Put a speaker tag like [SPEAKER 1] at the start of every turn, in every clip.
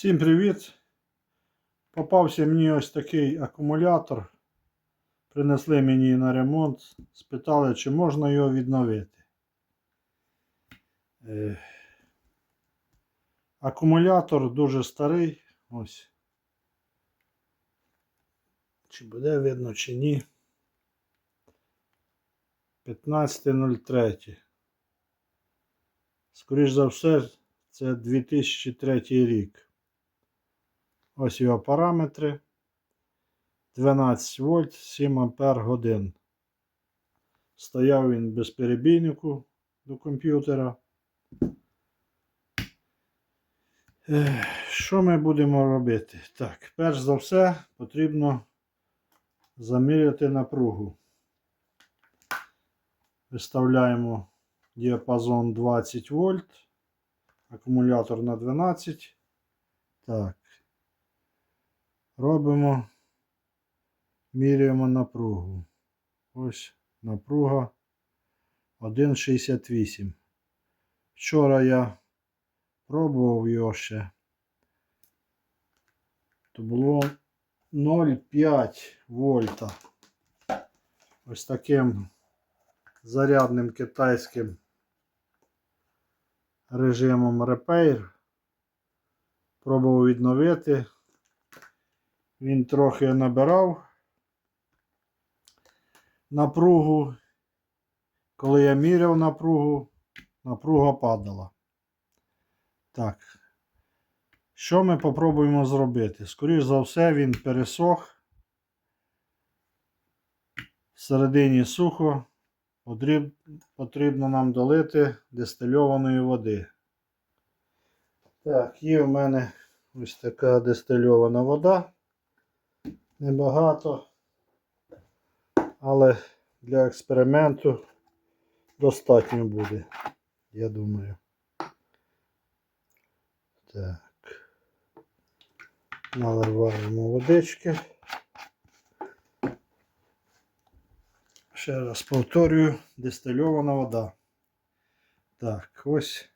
[SPEAKER 1] Всім привіт! Попався мені ось такий акумулятор. Принесли мені на ремонт, спитали, чи можна його відновити. Е, Акумулятор дуже старий. Ось. Чи буде видно, чи ні. 15.03. Скоріш за все, це 2003 рік. Ось його параметри. 12 вольт, 7 ампер годин. Стояв він без перебійнику до комп'ютера. Що ми будемо робити? Так, перш за все потрібно заміряти напругу. Виставляємо діапазон 20 вольт, акумулятор на 12. Так. Робимо, міряємо напругу. Ось напруга 1,68. Вчора я пробував його ще. То було 0,5 вольта. Ось таким зарядним китайським режимом Repair. Пробував відновити. Він трохи набирав напругу. Коли я міряв напругу, напруга падала. Так. Що ми попробуємо зробити? Скоріше за все, він пересох. Всередині сухо. Потрібно нам долити дистильованої води. Так, є в мене ось така дистильована вода. Небагато, але для експерименту достатньо буде, я думаю. Так. Наливаємо водички. Ще раз повторюю, дистильована вода. Так, ось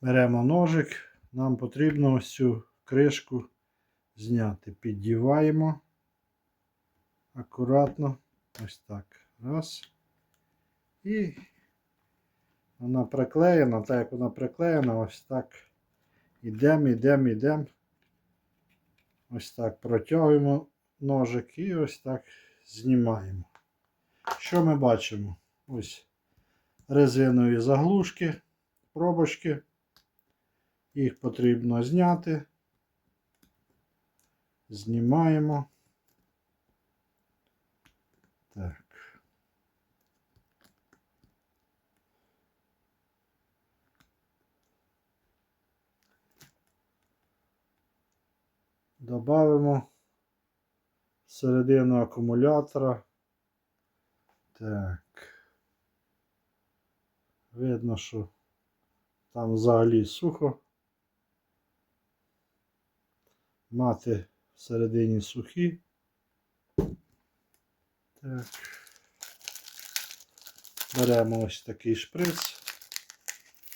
[SPEAKER 1] беремо ножик. Нам потрібно ось цю кришку зняти. Піддіваємо акуратно. Ось так. Раз. І вона приклеєна, так як вона приклеєна, ось так. Ідемо, ідемо, ідемо. Ось так протягуємо ножик і ось так знімаємо. Що ми бачимо? Ось резинові заглушки, пробочки. Їх потрібно зняти. Знімаємо. Так. Добавимо середину акумулятора. Так. Видно, що там взагалі сухо. Мати всередині сухі. Так. Беремо ось такий шприц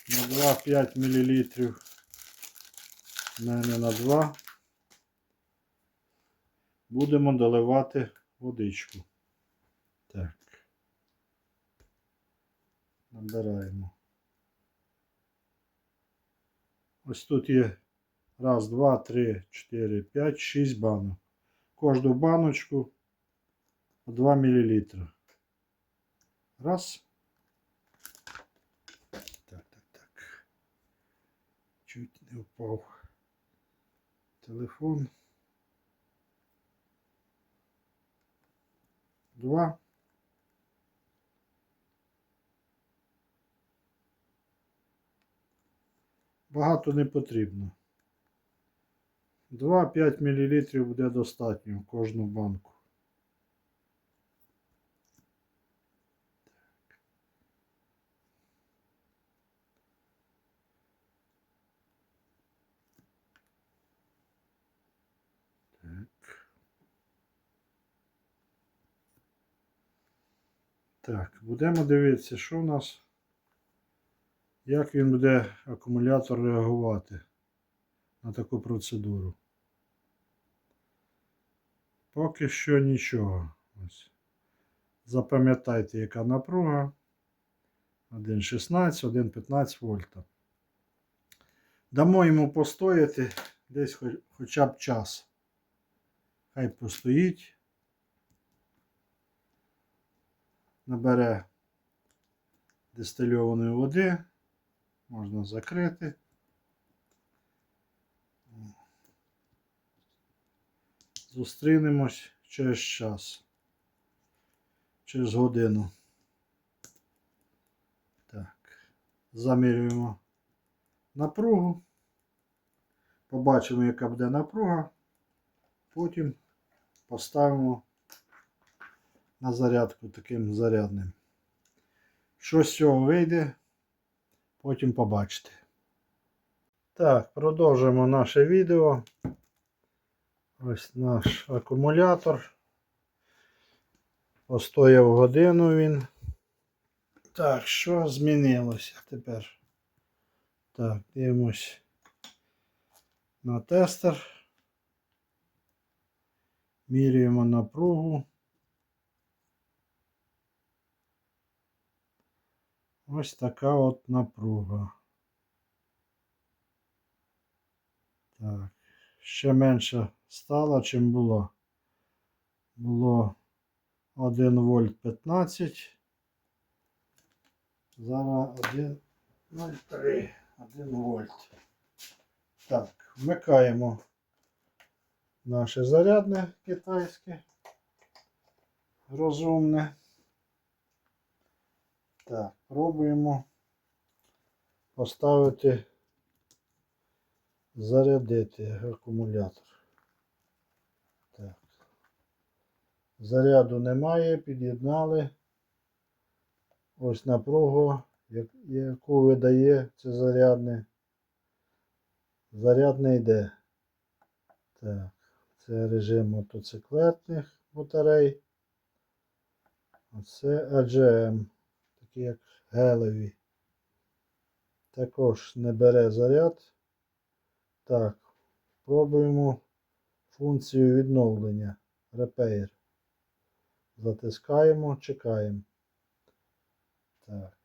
[SPEAKER 1] на 2-5 мл. У мене на 2. Будемо доливати водичку. Так. Набираємо. Ось тут є раз, два, три, чотири, п'ять, шість банок. Кожну баночку по 2 мл. Раз. Так, так, так. Чуть не впав телефон. Два. Багато не потрібно. 2-5 мл буде достатньо в кожну банку. Так. Будемо дивитися, що в нас, як він буде акумулятор реагувати. На таку процедуру. Поки що нічого. Ось. Запам'ятайте, яка напруга. 1,16, 1,15 вольта. Дамо йому постояти десь хоч, хоча б час. Хай постоїть. Набере дистильованої води. Можна закрити. Зустрінемось через час. Через годину. Так. Замірюємо напругу. Побачимо, яка буде напруга. Потім поставимо на зарядку таким зарядним. Що з цього вийде, потім побачите. Так, продовжуємо наше відео. Ось наш акумулятор. Постояв годину він. Так, що змінилося тепер? Так, дивимось на тестер. Міряємо напругу. Ось така от напруга. Так, ще менше стало, чим було. Було 1 вольт 15. Зараз 1,03. 1 вольт. Так, вмикаємо наше зарядне китайське. Розумне. Так, пробуємо поставити, зарядити акумулятор. Так. Заряду немає, під'єднали. Ось напругу, яку видає це зарядне. Заряд не йде. Так, це режим мотоциклетних батарей. Оце AGM, такі як гелеві. Також не бере заряд. Так, пробуємо функцію відновлення. Repair. Затискаємо, чекаємо. Так.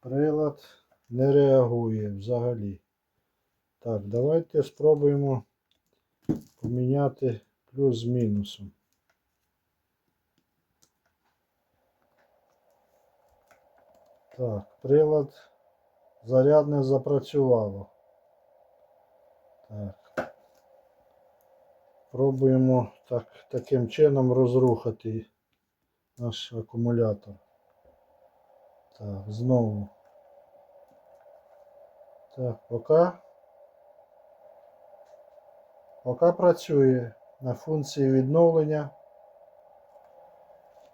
[SPEAKER 1] Прилад не реагує взагалі. Так, давайте спробуємо поміняти плюс з мінусом. Так, прилад зарядне запрацювало. Так. Пробуємо так, таким чином розрухати наш акумулятор. Так, знову. Так, поки. Поки працює на функції відновлення.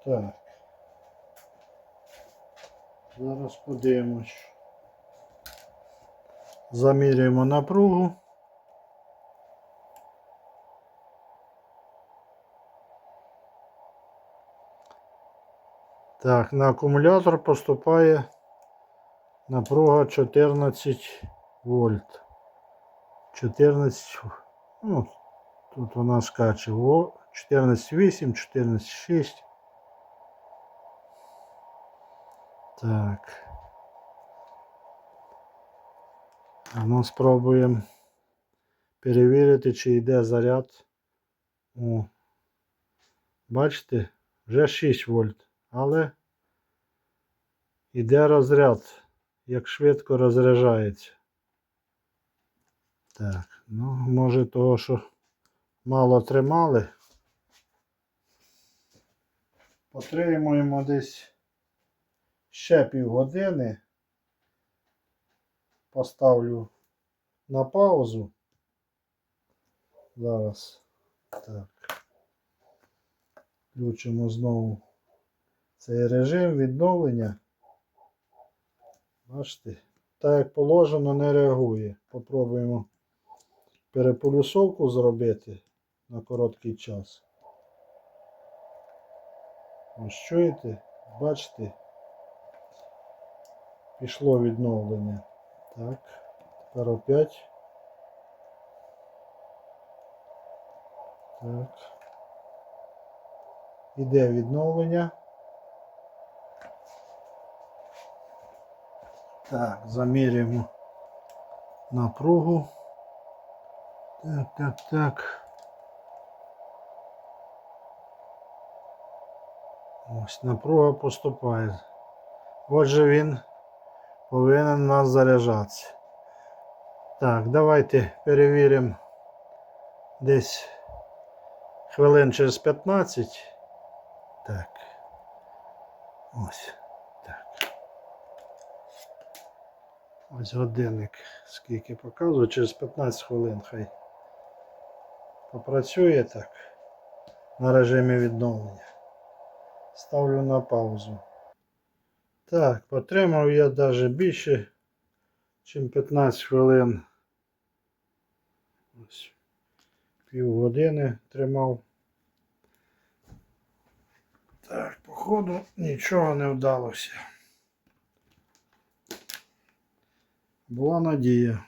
[SPEAKER 1] Так. Зараз подивимось. Замірюємо напругу. Так, на акумулятор поступає напруга 14 вольт. 14, ну, тут вона скаче. О, 14,8, 14,6. Так. А ну спробуємо перевірити, чи йде заряд. О. Бачите, вже 6 вольт, але йде розряд, як швидко розряджається. Так, ну, може того, що мало тримали. Потримуємо десь ще півгодини. Поставлю на паузу. Зараз. Так. Включимо знову цей режим відновлення. Бачите, так як положено, не реагує. Попробуємо переполюсовку зробити на короткий час. Ось чуєте, бачите, пішло відновлення. Так, тепер опять. Так. Іде відновлення. Так, замірюємо напругу. Так, так, так. Ось напруга поступає. Отже, він повинен нас заряджатися. Так, давайте перевіримо десь хвилин через 15. Так. Ось. Ось годинник. Скільки показує, через 15 хвилин хай попрацює так. На режимі відновлення. Ставлю на паузу. Так, потримав я навіть більше, ніж 15 хвилин. Ось. Півгодини тримав. Так, походу нічого не вдалося. Була надія.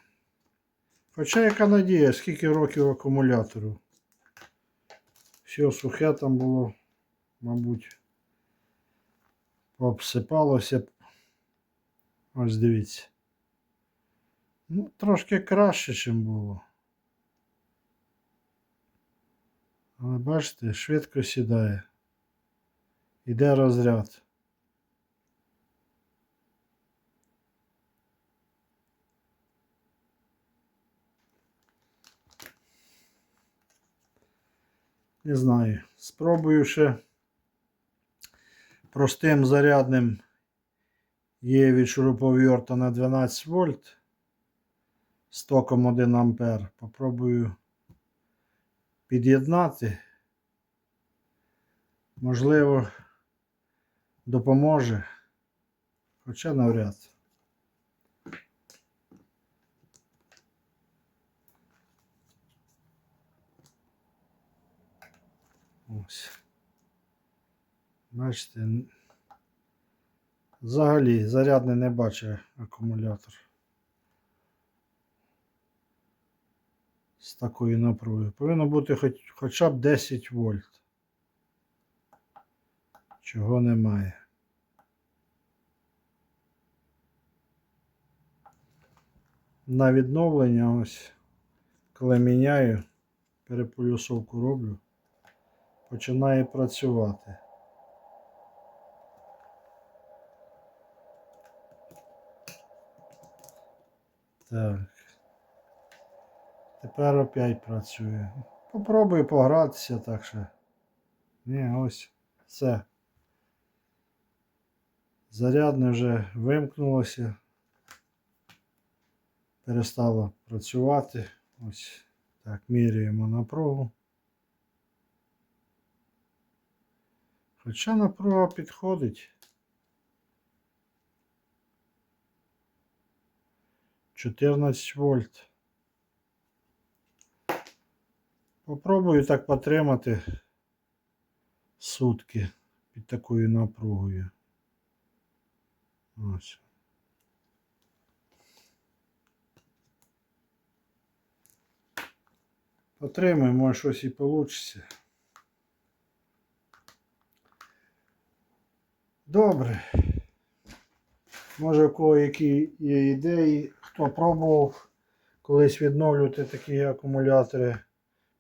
[SPEAKER 1] Хоча яка надія, скільки років акумулятору. Все сухе там було, мабуть, обсипалося. Ось дивіться. Ну, трошки краще, ніж було. Але бачите, швидко сідає. Іде розряд. Не знаю. Спробую ще простим зарядним є від шуруповерта на 12 вольт з током 1 ампер. Попробую під'єднати. Можливо, допоможе. Хоча навряд. Ось. Бачите, взагалі зарядний не бачить акумулятор. З такою напругою. Повинно бути хоч, хоча б 10 вольт. Чого немає. На відновлення ось, коли міняю, переполюсовку роблю, починає працювати. Так. Тепер опять працює. Попробую погратися так що. Ні, ось все. Зарядне вже вимкнулося. Перестало працювати. Ось так, міряємо напругу. Хоча напруга підходить. 14 вольт. Попробую так потримати сутки під такою напругою. Ось. Потримай, може щось і вийде. Добре. Може, у кого які є ідеї, хто пробував колись відновлювати такі акумулятори,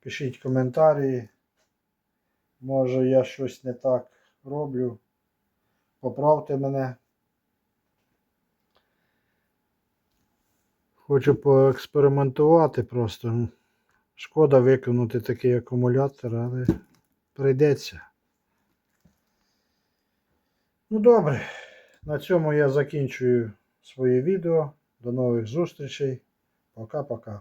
[SPEAKER 1] пишіть коментарі. Може я щось не так роблю. Поправте мене. Хочу поекспериментувати просто. Шкода викинути такий акумулятор, але прийдеться. Ну добре, на цьому я закінчую своє відео. До нових зустрічей. Пока-пока.